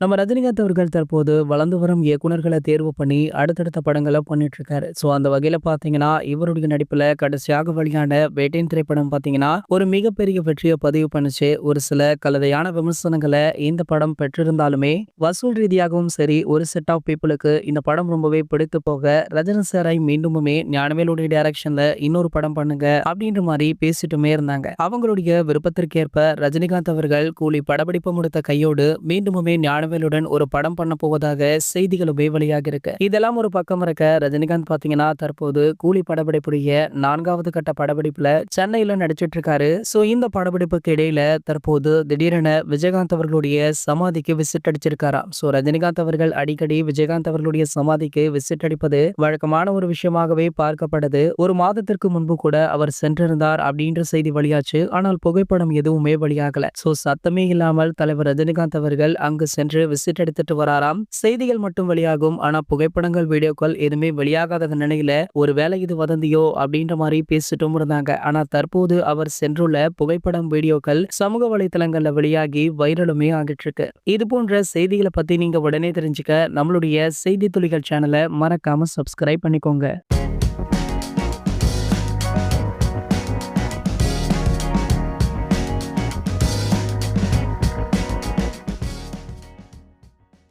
நம்ம ரஜினிகாந்த் அவர்கள் தற்போது வளர்ந்து வரும் இயக்குனர்களை தேர்வு பண்ணி அடுத்தடுத்த படங்களை பண்ணிட்டு இருக்காரு ஸோ அந்த வகையில பாத்தீங்கன்னா இவருடைய நடிப்புல கடைசியாக வெளியான வேட்டையின் திரைப்படம் பாத்தீங்கன்னா ஒரு மிகப்பெரிய வெற்றியை பதிவு பண்ணுச்சு. ஒரு சில கலதையான விமர்சனங்களை இந்த படம் பெற்றிருந்தாலுமே வசூல் ரீதியாகவும் சரி ஒரு செட் ஆஃப் பீப்புளுக்கு இந்த படம் ரொம்பவே பிடித்து போக ரஜினி சாரை மீண்டுமே ஞானவேலுடைய டைரக்ஷன்ல இன்னொரு படம் பண்ணுங்க அப்படின்ற மாதிரி பேசிட்டுமே இருந்தாங்க. அவங்களுடைய விருப்பத்திற்கேற்ப ரஜினிகாந்த் அவர்கள் கூலி படப்பிடிப்பு முடித்த கையோடு மீண்டுமே ஞானவேலுடன் ஒரு படம் பண்ண போவதாக செய்திகளுமே வெளியாக இருக்கு. இதெல்லாம் ஒரு பக்கம் இருக்க ரஜினிகாந்த் பாத்தீங்கன்னா தற்போது கூலி படப்பிடிப்புடைய நான்காவது கட்ட படப்பிடிப்புல சென்னையில நடிச்சிட்டு இருக்காரு. சோ இந்த படப்பிடிப்புக்கு இடையில தற்போது திடீரென விஜயகாந்த் அவர்களுடைய சமாதிக்கு விசிட் அடிச்சிருக்காராம் சோ ரஜினிகாந்த் அவர்கள் அடிக்கடி விஜயகாந்த் அவர்களுடைய சமாதிக்கு விசிட் அடிப்பது வழக்கமான ஒரு விஷயமாகவே பார்க்கப்படுது. ஒரு மாதத்திற்கு முன்பு கூட அவர் சென்றிருந்தார் அப்படின்ற செய்தி வெளியாச்சு. ஆனால் புகைப்படம் எதுவுமே வெளியாகல. சோ சத்தமே இல்லாமல் தலைவர் ரஜினிகாந்த் அவர்கள் அங்கு சென்று விசிட் எடுத்துட்டு வராராம். செய்திகள் மட்டும் வெளியாகும். ஆனா புகைப்படங்கள் வீடியோக்கள் எதுவுமே வெளியாகாத நிலையில ஒருவேளை இது வதந்தியோ அப்படின்ற மாதிரி பேசிட்டும் இருந்தாங்க. ஆனா தற்போது அவர் சென்றுள்ள புகைப்படம் வீடியோக்கள் சமூக வலைத்தளங்கள்ல வெளியாகி வைரலுமே ஆகிட்டு இருக்கு. இது போன்ற செய்திகளை பத்தி நீங்க உடனே தெரிஞ்சுக்க நம்மளுடைய செய்தி துளிகள் சேனலை மறக்காம சப்ஸ்கிரைப் பண்ணிக்கோங்க.